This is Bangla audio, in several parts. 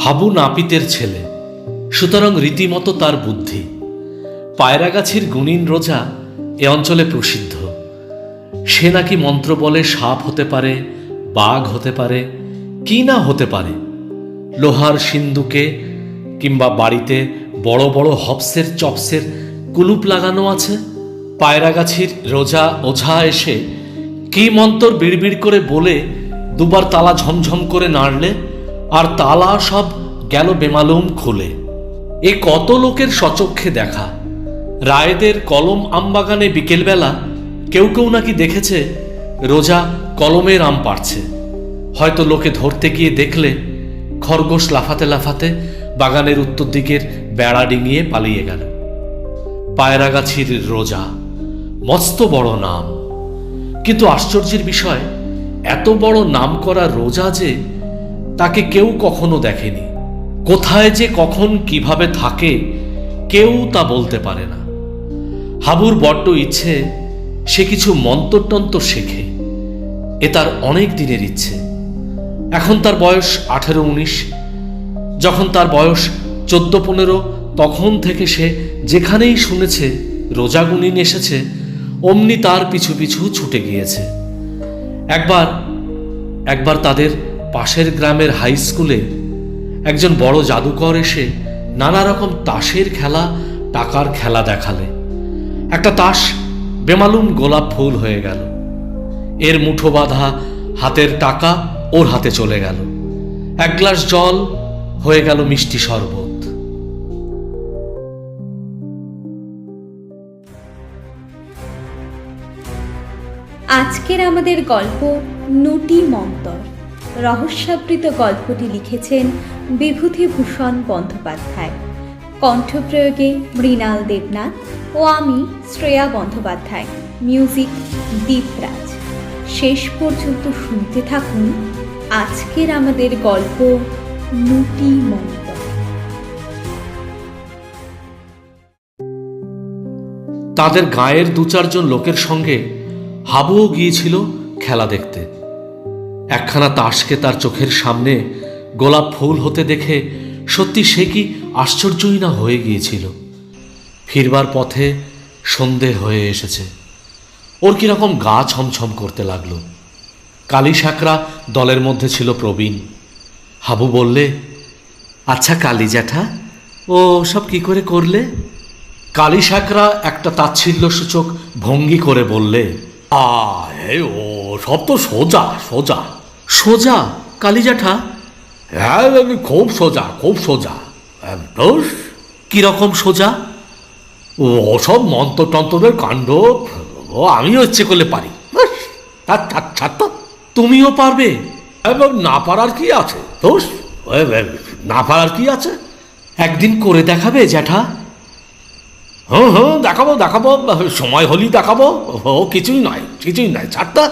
হাবু নাপিতের ছেলে। সুতরাং রীতিমতো তার বুদ্ধি। পায়রাগাছির গুণিন রোজা এ অঞ্চলে প্রসিদ্ধ। সে নাকি মন্ত্র বলে সাপ হতে পারে, বাঘ হতে পারে, কি না হতে পারে? লোহার সিন্ধুকে কিংবা বাড়িতে বড় বড় হপসের চপসের কুলুপ লাগানো আছে? পায়রাগাছির রোজা ওঝা এসে কি মন্তর বিড়বিড় করে বলে দুবার তালা ঝমঝম করে নাড়লে? আর তালা সব গেল বেমালুম খুলে। এ কত লোকের সচক্ষে দেখা? রায়েদের কলম আমবাগানে বিকেলবেলা কেউ কেউ নাকি দেখেছে, রোজা কলমের আম পাড়ছে। হয়তো লোকে ধরতে গিয়ে দেখলে খরগোশ লাফাতে লাফাতে বাগানের উত্তর দিকের বেড়া ডিঙিয়ে পালিয়ে গেল। পায়রাগাছির রোজা, মস্ত বড় নাম। কিন্তু আশ্চর্যের বিষয়, এত বড় নাম করা রোজা যে তাকে কেউ কখনো দেখেনি। কোথায় যে কখন কীভাবে থাকে, কেউ তা বলতে পারে না। হাবুর বড্ড ইচ্ছে, সে কিছু মন্তরতন্ত্র শেখে। এ তার অনেক দিনের ইচ্ছে। এখন তার বয়স আঠেরো উনিশ যখন তার বয়স চোদ্দ পনেরো তখন থেকে সে যেখানেই শুনেছে রোজাগুনিন এসেছে অমনি তার পিছু পিছু ছুটে গিয়েছে। একবার একবার তাদের পাশের গ্রামের হাই স্কুলে একজন বড় জাদুকর এসে নানা রকম তাসের খেলা, টাকার খেলা দেখালে। একটা তাস বেমালুম গোলাপ ফুল হয়ে গেল। এর মুঠো বাঁধা হাতের টাকা ওর হাতে চলে গেল। এক গ্লাস জল হয়ে গেল মিষ্টি শরবত। আজকের আমাদের গল্প নটি মন্তর। রহস্যাবৃত গল্পটি লিখেছেন বিভূতিভূষণ বন্দ্যোপাধ্যায়। কণ্ঠপ্রয়োগে মৃণাল দেবনাথ ও আমি শ্রেয়া বন্দ্যোপাধ্যায়। মিউজিক দীপরাজ। শেষ পর্যন্ত শুনতে থাকুন আজকের আমাদের গল্প নুটি মন্তর। তাদের গায়ের দু চারজন লোকের সঙ্গে হাবুও গিয়েছিল খেলা দেখতে। একখানা তাসকে তার চোখের সামনে, গোলাপ ফুল হতে দেখে সত্যি সে কি আশ্চর্যই না হয়ে গিয়েছিল। ফিরবার পথে সন্ধে হয়ে এসেছে। ওর কীরকম গা ছমছম করতে লাগল। কালী সাকরা দলের মধ্যে ছিল প্রবীণ। হাবু বললে আচ্ছা কালী জ্যাঠা, ও সব কি করে করলে? কালী সাকরা একটা তাচ্ছিল্য সূচক ভঙ্গি করে বললে, আয়, ও সব তো সোজা সোজা। সোজা কালী জ্যাঠা হ্যাঁ খুব সোজা খুব সোজা। দোষ কীরকম সোজা? ও সব মন্ত্রতন্ত্রের কাণ্ড। ও আমিও ইচ্ছে করলে পারি। তুমিও পারবে? না পারার কি আছে? দোষ না পারার কি আছে? একদিন করে দেখাবে জ্যাঠা? হুম হুম দেখাবো দেখাবো। সময় হলেই দেখাবো। ও কিছুই নয় কিছুই নয়। ছাড়তা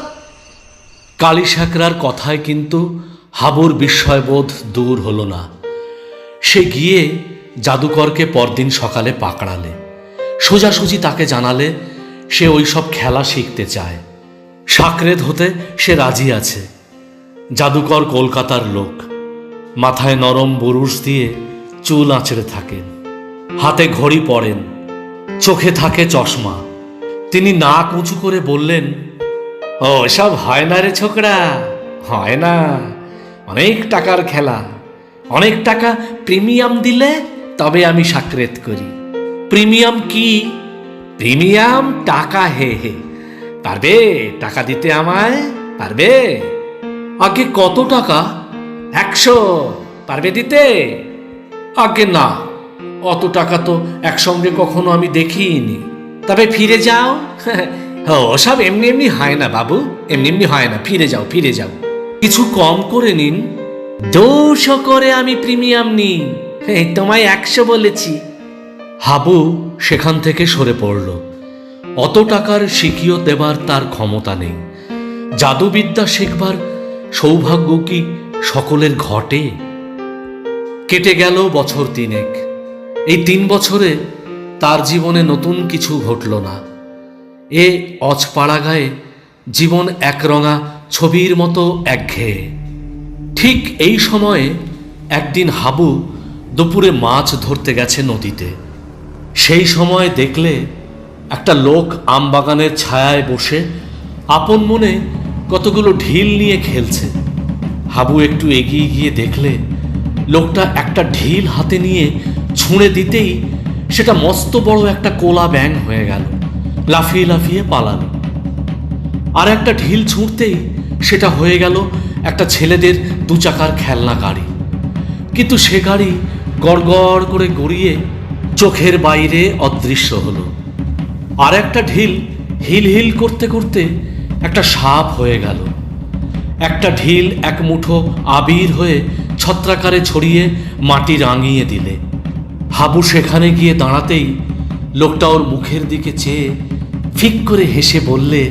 কালী কথায় কিন্তু হাবুর বিস্ময়বোধ দূর হলো না। সে গিয়ে জাদুকরকে পরদিন সকালে পাকড়ালে। সোজাসুজি তাকে জানালে সে ওই সব খেলা শিখতে চায়। সাকরেদ হতে সে রাজি আছে। জাদুকর কলকাতার লোক। মাথায় নরম বুরুষ দিয়ে চুল আঁচড়ে থাকেন। হাতে ঘড়ি পরেন। চোখে থাকে চশমা। তিনি নাক উঁচু করে বললেন ও, সব হয় না রে ছোকরা। হয় না। অনেক টাকার খেলা। অনেক টাকা প্রিমিয়াম দিলে তবে আমি সাকরেত করি। প্রিমিয়াম কি? প্রিমিয়াম টাকা হে হে। পারবে টাকা দিতে আমায়? পারবে। আগে কত টাকা? একশো। পারবে দিতে? আগে না। অত টাকা তো একসঙ্গে কখনো আমি দেখিনি। তবে ফিরে যাও। ও, সব এমনি এমনি হয় না বাবু, এমনি এমনি হয় না। ফিরে যাও ফিরে যাও। কিছু কম করে নিন। দুশো করে আমি প্রিমিয়াম নিই। তোমায় একশো বলেছি। হাবু সেখান থেকে সরে পড়ল। অত টাকার শিখিও দেবার তার ক্ষমতা নেই। জাদুবিদ্যা শিখবার সৌভাগ্য কি সকলের ঘটে? কেটে গেল বছর তিনেক। এই তিন বছরে তার জীবনে নতুন কিছু ঘটল না। এ অজপাড়া গায়ে জীবন একরঙা ছবির মতো একঘেয়ে। ঠিক এই সময়ে একদিন হাবু দুপুরে মাছ ধরতে গেছে নদীতে। সেই সময় দেখলে একটা লোক আমবাগানের ছায়ায় বসে আপন মনে কতগুলো ঢিল নিয়ে খেলছে। হাবু একটু এগিয়ে গিয়ে দেখলে লোকটা একটা ঢিল হাতে নিয়ে ছুঁড়ে দিতেই সেটা মস্ত বড় একটা কোলা ব্যাং হয়ে গেল। লাফিয়ে লাফিয়ে পালালো। আর একটা ঢিল ছুঁড়তেই সেটা হয়ে গেল একটা ছেলেদের দু চাকার খেলনা গাড়ি। কিন্তু সে গাড়ি গড়গড় করে গড়িয়ে চোখের বাইরে অদৃশ্য হলো। আর একটা ঢিল হিল হিল করতে করতে একটা সাপ হয়ে গেল। একটা ঢিল এক মুঠো আবির হয়ে ছত্রাকারে ছড়িয়ে মাটি রাঙিয়ে দিলে। হাবু সেখানে গিয়ে দাঁড়াতেই লোকটা ওর মুখের দিকে চেয়ে ফিক করে হেসে বললে,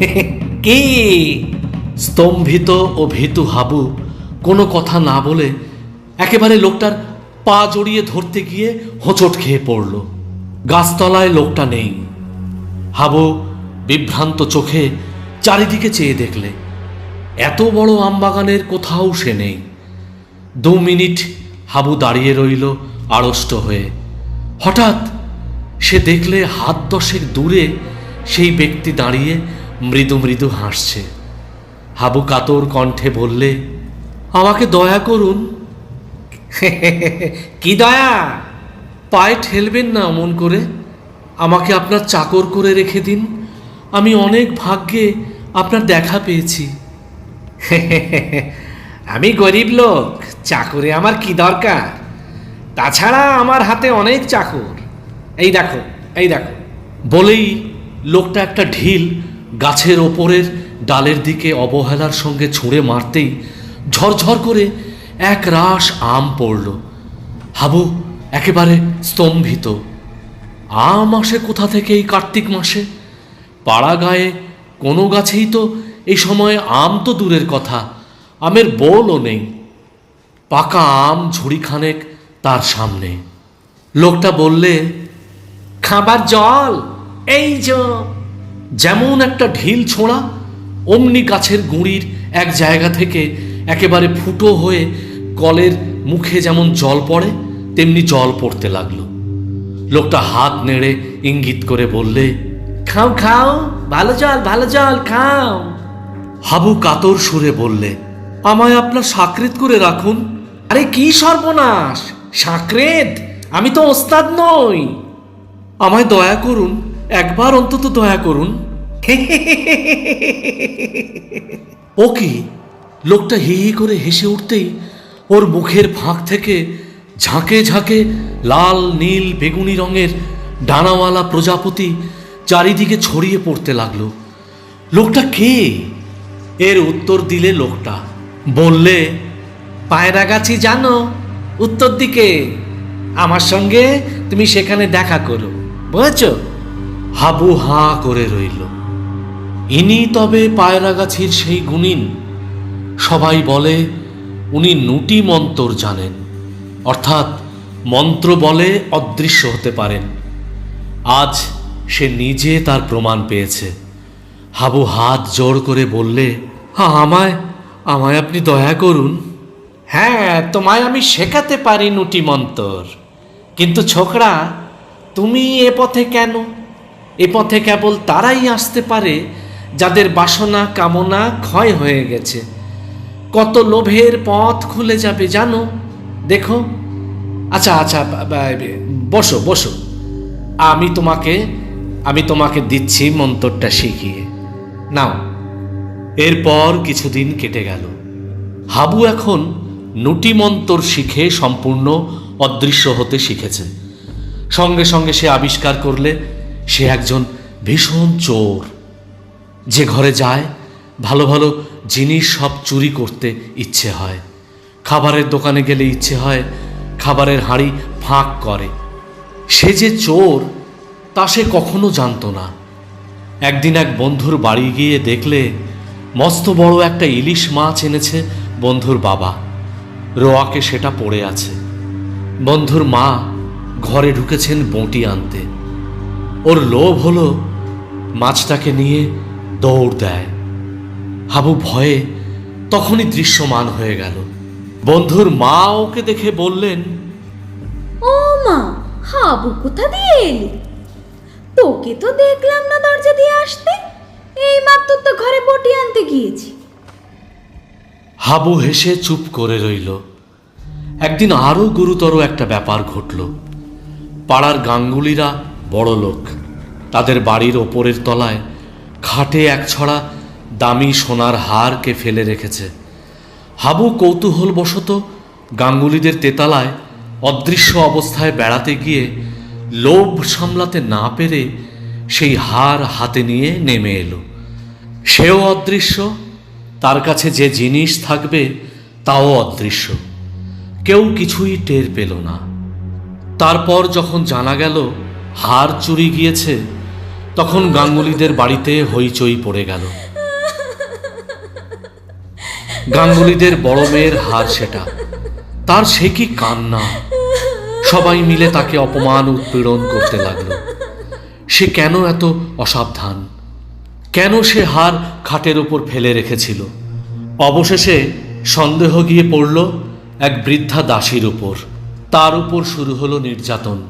কে? স্তম্ভিত ও ভীতু হাবু কোনো কথা না বলে একেবারে লোকটার পা জড়িয়ে ধরতে গিয়ে হোঁচট খেয়ে পড়ল। গাছতলায় লোকটা নেই। হাবু বিভ্রান্ত চোখে চারিদিকে চেয়ে দেখলে, এত বড় আমবাগানের কোথাও সে নেই। দু মিনিট হাবু দাঁড়িয়ে রইল আড়ষ্ট হয়ে। হঠাৎ সে দেখলে হাত দশেক দূরে সেই ব্যক্তি দাঁড়িয়ে মৃদু মৃদু হাসছে। হাবু কাতর কণ্ঠে বললে আমাকে দয়া করুন। কি দয়া? পায়ে ঠেলবেন না অমন করে। আমাকে আপনার চাকর করে রেখে দিন। আমি অনেক ভাগ্যে আপনার দেখা পেয়েছি। আমি গরিব লোক চাকরে আমার কি দরকার? তাছাড়া আমার হাতে অনেক চাকর। এই দেখো এই দেখো। বলেই লোকটা একটা ঢিল গাছের ওপরের ডালের দিকে অবহেলার সঙ্গে ছুঁড়ে মারতেই ঝরঝর করে এক রাস আম পড়ল। হাবু, একেবারে স্তম্ভিত। আম আসে কোথা থেকে এই কার্তিক মাসে? পাড়া গায়ে কোনো গাছেই তো এই সময় আম তো দূরের কথা, আমের বোলও নেই। পাকা আম ঝুড়িখানেক তার সামনে। লোকটা বললে, খাবার জল! এই যে যেমন একটা ঢিল ছোঁড়া অমনি গাছের গুঁড়ির এক জায়গা থেকে একেবারে ফুটো হয়ে কলের মুখে যেমন জল পড়ে তেমনি জল পড়তে লাগল। লোকটা হাত নেড়ে ইঙ্গিত করে বললে খাও খাও ভালো জল ভালো জল খাও। হাবু কাতর সুরে বললে আমায় আপনার সাকৃত করে রাখুন। আরে কি সর্বনাশ সাঁকরেদ আমি তো ওস্তাদ নই। আমায় দয়া করুন একবার অন্তত দয়া করুন। ও কি? লোকটা হি হি করে হেসে উঠতেই ওর মুখের ফাঁক থেকে ঝাঁকে ঝাঁকে লাল, নীল, বেগুনি রঙের ডানাওয়ালা প্রজাপতি চারিদিকে ছড়িয়ে পড়তে লাগল। লোকটা কে? এর উত্তর দিলে লোকটা। বললে, পায়রা গাছি জানো, উত্তর দিকে। আমার সঙ্গে তুমি সেখানে দেখা করো। বুঝেছ? হাবু হাঁ করে রইল। ইনি তবে পায়রাগাছির সেই গুণিন। সবাই বলে উনি নুটি মন্তর জানেন। অর্থাৎ মন্ত্র বলে অদৃশ্য হতে পারেন। আজ সে নিজে তার প্রমাণ পেয়েছে। হাবু হাত জোর করে বললে "হ্যাঁ, আমায় আমায় আপনি দয়া করুন। হ্যাঁ তোমায় আমি শেখাতে পারি নুটি মন্তর। কিন্তু ছোকরা তুমি এ পথে কেন? এ পথে কেবল তারাই আসতে পারে, যাদের বাসনা, কামনা ক্ষয় হয়ে গেছে। কত লোভের পথ খুলে যাবে জানো? দেখো। আচ্ছা আচ্ছা বসো বসো। আমি তোমাকে আমি তোমাকে দিচ্ছি মন্তরটা শিখিয়ে। নাও। এরপর কিছুদিন কেটে গেল। হাবু এখন নুটি মন্তর শিখে সম্পূর্ণ অদৃশ্য হতে শিখেছে। সঙ্গে সঙ্গে সে আবিষ্কার করলে সে একজন ভীষণ চোর। যে ঘরে যায়, ভালো ভালো জিনিস সব চুরি করতে ইচ্ছে হয়। খাবারের দোকানে গেলে ইচ্ছে হয় খাবারের হাঁড়ি ফাঁক করে। সে যে চোর, তা সে কখনো জানতো না। একদিন এক বন্ধুর বাড়ি গিয়ে দেখলে মস্ত বড় একটা ইলিশ মাছ এনেছে বন্ধুর বাবা। রোয়াকে সেটা পড়ে আছে। বন্ধুর মা ঘরে ঢুকেছেন বঁটি আনতে। ওর লোভ হলো মাছটাকে নিয়ে দৌড় দেয়। হাবু ভয়ে তখনই দৃশ্যমান হয়ে গেল। বন্ধুর মা ওকে দেখে বললেন ও মা হাবু কোথা দিয়ে এলি? তোকে তো দেখলাম না দরজা দিয়ে আসতে। এই মাত্র তো ঘরে বটি আনতে গিয়েছি। হাবু হেসে চুপ করে রইল। একদিন আরও গুরুতর একটা ব্যাপার ঘটল। পাড়ার গাঙ্গুলিরা বড় লোক। তাদের বাড়ির ওপরের তলায় খাটে এক ছড়া দামি সোনার হারকে ফেলে রেখেছে। হাবু কৌতূহলবশত গাঙ্গুলিদের তেতালায় অদৃশ্য অবস্থায় বেড়াতে গিয়ে লোভ সামলাতে না পেরে সেই হার হাতে নিয়ে নেমে এলো। সেও অদৃশ্য, তার কাছে যে জিনিস থাকবে তাও অদৃশ্য। কেউ কিছুই টের পেল না। তারপর যখন জানা গেল হার চুরি গিয়েছে। তখন গাঙ্গুলিদের বাড়িতে হইচই পড়ে গেল। গাঙ্গুলিদের বড় মেয়ের হার সেটা। তার সে কি কান্না? সবাই মিলে তাকে অপমান, উৎপীড়ন করতে লাগল। সে কেন এত অসাবধান? কেন সে হার খাটের ওপর ফেলে রেখেছিল? অবশেষে সন্দেহ গিয়ে পড়ল এক বৃদ্ধা দাসীর উপর। তার উপর শুরু হলো নির্যাতন।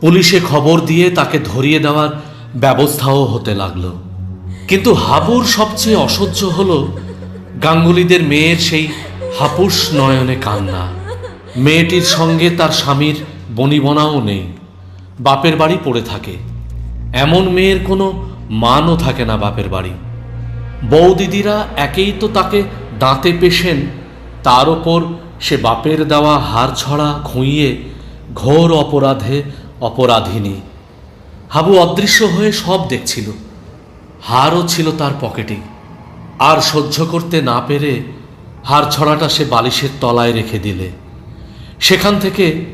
পুলিশে খবর দিয়ে তাকে ধরিয়ে দেওয়ার ব্যবস্থাও হতে লাগল। কিন্তু হাবুর সবচেয়ে অসহ্য হলো গাঙ্গুলিদের মেয়ের সেই হাপুস নয়নে কান্না। মেয়েটির সঙ্গে তার স্বামীর বনিবনাও নেই। বাপের বাড়ি পড়ে থাকে। এমন মেয়ের কোনো মানও থাকে না বাপের বাড়ি। বৌদিদিরা একেই তো তাকে দাঁতে পেশেন, তার ওপর সে বাপের দেওয়া হার ছড়া খুঁইয়ে ঘোর অপরাধে অপরাধিনী। হাবু অদৃশ্য হয়ে সব দেখছিল। হারও ছিল তার পকেটে। আর সহ্য করতে না পেরে হার ছড়াটা সে বালিশের তলায় রেখে দিলে। সেখান থেকে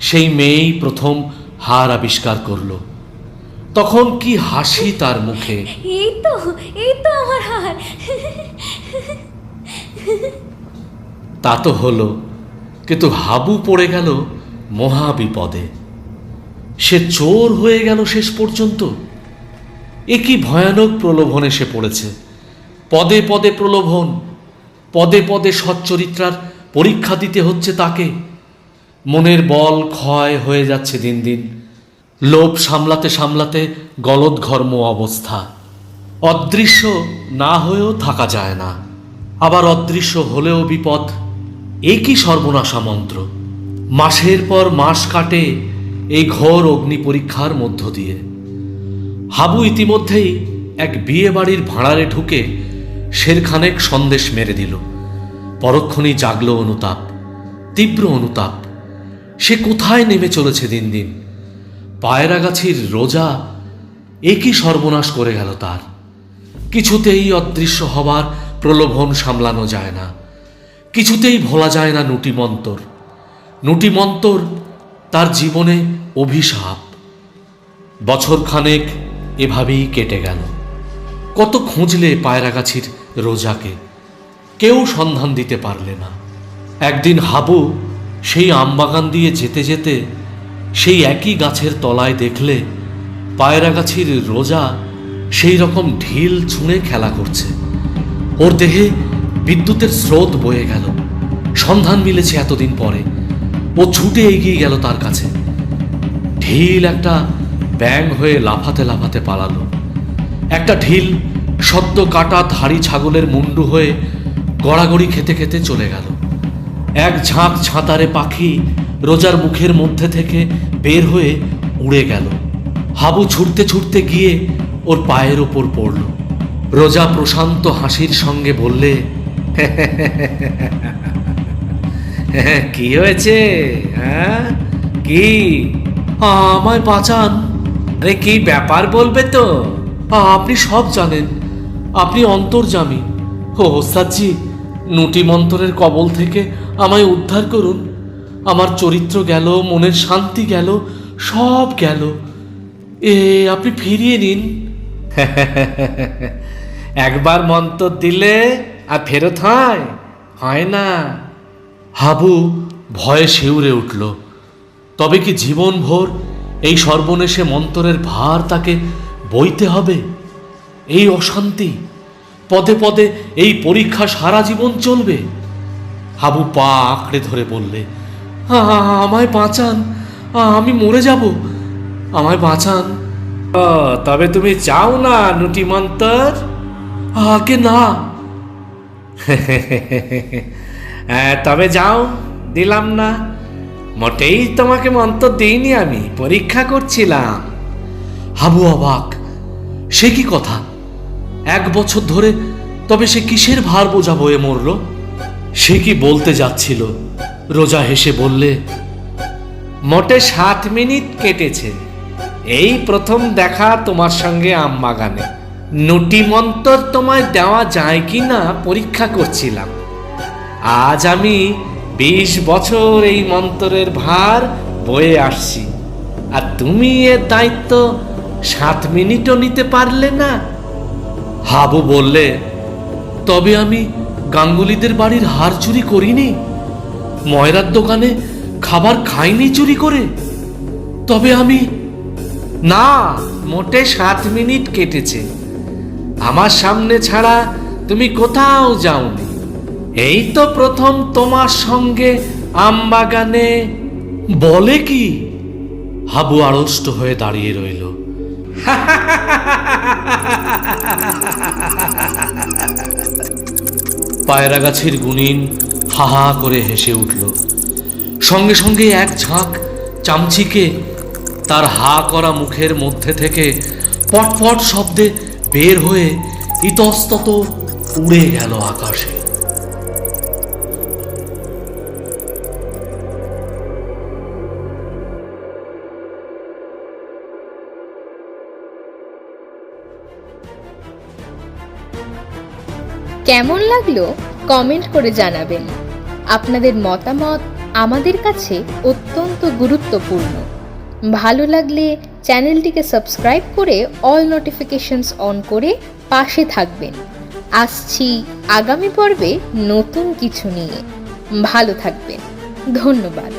সেই মেয়েই প্রথম হার আবিষ্কার করল। তখন কি হাসি তার মুখে। এই তো এই তো আমার হার। তা তো হলো কিন্তু হাবু পড়ে গেল মহা বিপদে সে চোর হয়ে গেল শেষ পর্যন্ত। এ কি ভয়ানক প্রলোভনে সে পড়েছে। পদে পদে প্রলোভন, পদে পদে সচ্চরিত্রার পরীক্ষা দিতে হচ্ছে তাকে। মনের বল ক্ষয় হয়ে যাচ্ছে দিন দিন। লোভ সামলাতে সামলাতে গলদঘর্ম অবস্থা। অদৃশ্য না হয়েও থাকা যায় না। আবার অদৃশ্য হলেও বিপদ। এ কি সর্বনাশা মন্ত্র। মাসের পর মাস কাটে এই ঘোর অগ্নি পরীক্ষার মধ্য দিয়ে। হাবু ইতিমধ্যেই এক বিয়ে বাড়ির ভাঁড়ারে ঢুকে শেরখানেক সন্দেশ মেরে দিল। পরক্ষণেই জাগল অনুতাপ, তীব্র অনুতাপ। সে কোথায় নেমে চলেছে দিন দিন? পায়রাগাছির রোজা একই সর্বনাশ করে গেল তার? কিছুতেই অদৃশ্য হবার প্রলোভন সামলানো যায় না। কিছুতেই ভোলা যায় না নুটিমন্তর। নুটিমন্তর তার জীবনে অভিশাপ। বছরখানেক এভাবেই কেটে গেল। কত খুঁজলে পায়রাগাছির রোজাকে। কেউ সন্ধান দিতে পারলে না। একদিন হাবু সেই আমবাগান দিয়ে যেতে যেতে সেই একই গাছের তলায় দেখলে পায়রাগাছির রোজা সেই রকম ঢিল ছুঁড়ে খেলা করছে। ওর দেহে বিদ্যুতের স্রোত বয়ে গেল। সন্ধান মিলেছে এতদিন পরে। ও ছুটে এগিয়ে গেল তার কাছে ঢিল একটা ব্যাং হয়ে লাফাতে লাফাতে পালালো একটা ঢিল সদ্য কাটা ধাড়ি ছাগলের মুন্ডু হয়ে গড়াগড়ি খেতে খেতে চলে গেল এক ঝাঁক ছাতারে পাখি রোজার মুখের মধ্যে থেকে বের হয়ে উড়ে গেল হাবু ছুটতে ছুটতে গিয়ে ওর পায়ের ওপর পড়ল রোজা প্রশান্ত হাসির সঙ্গে বললে কি হয়েছে? হ্যাঁ? কি? আমায় বাঁচান। আরে, কি ব্যাপার বলবে তো? আপনি সব জানেন। আপনি অন্তর্জামী। ও ওস্তাদজি, নুটি মন্তরের কবল থেকে আমায় উদ্ধার করুন। আমার চরিত্র গেল, মনের শান্তি গেল, সব গেল। এ, আপনি ফিরিয়ে নিন। একবার মন্তর দিলে আর ফেরত হয়? হয় না। হাবু ভয়ে শিউরে উঠল। তবে কি জীবনভর এই সর্বনেশে মন্তরের ভার তাকে বইতে হবে? এই অশান্তি পদে পদে এই পরীক্ষা সারা জীবন চলবে? হাবু পা আঁকড়ে ধরে বললে "আ- আ- আমায় বাঁচান আমি মরে যাব। আমায় বাঁচান। তবে তুমি চাও না নুটি মন্তর? আগে না। তবে যাও, দিলাম না। মোটেই তোমাকে মন্ত্র দিইনি আমি, পরীক্ষা করছিলাম। হাবু অবাক, সে কি কথা? এক বছর ধরে তবে সে কিসের ভার বোঝা বয়ে মরল? সে কি বলতে যাচ্ছিল? রোজা হেসে বললে, মোটে সাত মিনিট কেটেছে। এই প্রথম দেখা তোমার সঙ্গে আম বাগানে নুটি মন্তর তোমায় দেওয়া যায় কি না পরীক্ষা করছিলাম। আজ আমি বিশ বছর এই মন্তরের ভার বয়ে আসছি। আর তুমি এর দায়িত্ব সাত মিনিটও নিতে পারলে না? হাবু বললে, তবে আমি গাঙ্গুলিদের বাড়ির হার চুরি করিনি। ময়রার দোকানে খাবার খাইনি চুরি করে। তবে আমি না, মোটে সাত মিনিট কেটেছে। আমার সামনে ছাড়া তুমি কোথাও যাওনি। এই তো প্রথম তোমার সঙ্গে আমবাগানে। বলে কি? হাবু আড়ষ্ট হয়ে দাঁড়িয়ে রইল। পায়রা গাছের গুনিন হা হা করে হেসে উঠল। সঙ্গে সঙ্গে এক ঝাঁক চামচিকে তার হা করা মুখের মধ্যে থেকে পটপট শব্দে বের হয়ে ইতস্তত উড়ে গেল আকাশে। কেমন লাগল কমেন্ট করে জানাবেন। আপনাদের মতামত আমাদের কাছে অত্যন্ত গুরুত্বপূর্ণ। ভালো লাগলে চ্যানেলটিকে সাবস্ক্রাইব করে অল নোটিফিকেশনস অন করে পাশে থাকবেন। আসছি আগামী পর্বে নতুন কিছু নিয়ে। ভালো থাকবেন। ধন্যবাদ।